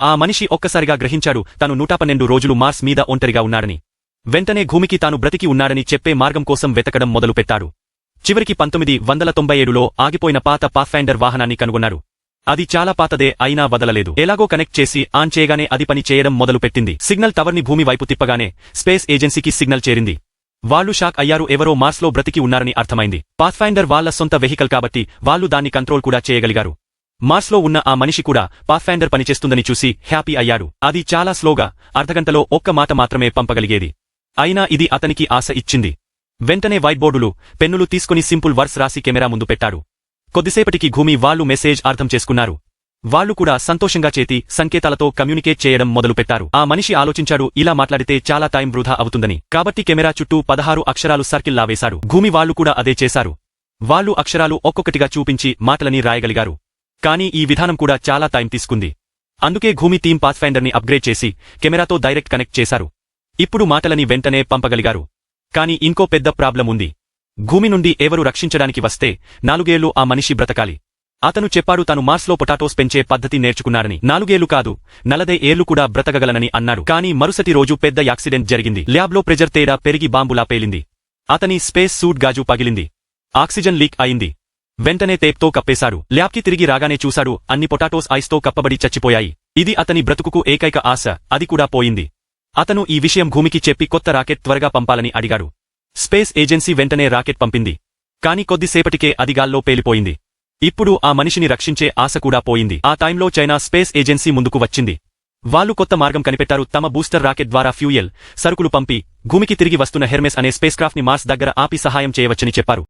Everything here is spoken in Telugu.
ఆ మనిషి ఒక్కసారిగా గ్రహించాడు తను నూట పన్నెండు రోజులు మార్స్ మీద ఒంటరిగా ఉన్నాడని. వెంటనే భూమికి తాను బ్రతికి ఉన్నాడని చెప్పే మార్గం కోసం వెతకడం మొదలుపెట్టాడు. చివరికి పంతొమ్మిది వందల తొంభై ఏడులో ఆగిపోయిన పాత పాఫ్యాండర్ వాహనాన్ని కనుగొన్నారు. అది చాలా పాతదే అయినా వదలలేదు. ఎలాగో కనెక్ట్ చేసి ఆన్ చేయగానే అది పని చేయడం మొదలుపెట్టింది. సిగ్నల్ టవర్ని భూమి వైపు తిప్పగానే స్పేస్ ఏజెన్సీకి సిగ్నల్ చేరింది. వాళ్ళు షాక్ అయ్యారు ఎవరో మార్స్లో బ్రతికి ఉన్నారని అర్థమైంది. పాత్ఫైండర్ వాళ్ళ సొంత వెహికల్ కాబట్టి వాళ్ళు దాన్ని కంట్రోల్ కూడా చేయగలిగారు. మార్స్లో ఉన్న ఆ మనిషి కూడా పాఫ్యాండర్ పనిచేస్తుందని చూసి హ్యాపీ అయ్యాడు. అది చాలా స్లోగా అర్ధగంటలో ఒక్క మాట మాత్రమే పంపగలిగేది. అయినా ఇది అతనికి ఆశ ఇచ్చింది. వెంటనే వైట్ బోర్డులు పెన్నులు తీసుకుని సింపుల్ వర్స్ రాసి కెమెరా ముందు పెట్టాడు కొద్దిసేపటికి భూమి వాళ్ళు మెసేజ్ అర్థం చేసుకున్నారు. వాళ్ళు కూడా సంతోషంగా చేతి సంకేతాలతో కమ్యూనికేట్ చేయడం మొదలుపెట్టారు. ఆ మనిషి ఆలోచించాడు ఇలా మాట్లాడితే చాలా టైం వృధా అవుతుందని. కాబట్టి కెమెరా చుట్టూ పదహారు అక్షరాలు సర్కిల్లా లావేశాడు భూమి వాళ్ళు కూడా అదే చేశారు. వాళ్ళు అక్షరాలు ఒక్కొక్కటిగా చూపించి మాటలని రాయగలిగారు. కానీ ఈ విధానం కూడా చాలా టైం తీసుకుంది. అందుకే భూమి థీమ్ పాత్ఫైండర్ని అప్గ్రేడ్ చేసి కెమెరాతో డైరెక్ట్ కనెక్ట్ చేశారు. ఇప్పుడు మాటలని వెంటనే పంపగలిగారు. కాని ఇంకో పెద్ద ప్రాబ్లం ఉంది. భూమి నుండి ఎవరు రక్షించడానికి వస్తే నాలుగేళ్ళు ఆ మనిషి బ్రతకాలి. అతను చెప్పాడు తాను మార్స్లో పొటాటోస్ పెంచే పద్ధతి నేర్చుకున్నారని. నాలుగేళ్ళు కాదు నలదే ఏళ్ళు కూడా బ్రతకగలనని అన్నారు. కానీ మరుసటి రోజు పెద్ద యాక్సిడెంట్ జరిగింది. ల్యాబ్లో ప్రెజర్ తేడా పెరిగి బాంబులా పేలింది. అతని స్పేస్ సూట్ గాజు పగిలింది. ఆక్సిజన్ లీక్ అయింది. వెంటనే టేప్తో కప్పేశాడు. ల్యాబ్కి తిరిగి రాగానే చూశాడు అన్ని పొటాటోస్ ఐస్తో కప్పబడి చచ్చిపోయాయి. ఇది అతని బ్రతుకుకు ఏకైక ఆశ అది కూడా పోయింది. అతను ఈ విషయం భూమికి చెప్పి కొత్త రాకెట్ త్వరగా పంపాలని అడిగాడు. స్పేస్ ఏజెన్సీ వెంటనే రాకెట్ పంపింది. కాని కొద్దిసేపటికే అది గాల్లో పేలిపోయింది. ఇప్పుడు ఆ మనిషిని రక్షించే ఆశ కూడా పోయింది. ఆ టైంలో చైనా స్పేస్ ఏజెన్సీ ముందుకు వచ్చింది. వాళ్ళు కొత్త మార్గం కనిపెట్టారు తమ బూస్టర్ రాకెట్ ద్వారా ఫ్యూయల్ సరుకులు పంపి భూమికి తిరిగి వస్తున్న హెర్మెస్ అనే స్పేస్ క్రాఫ్ట్ని మార్స్ దగ్గర ఆపి సహాయం చేయవచ్చని చెప్పారు.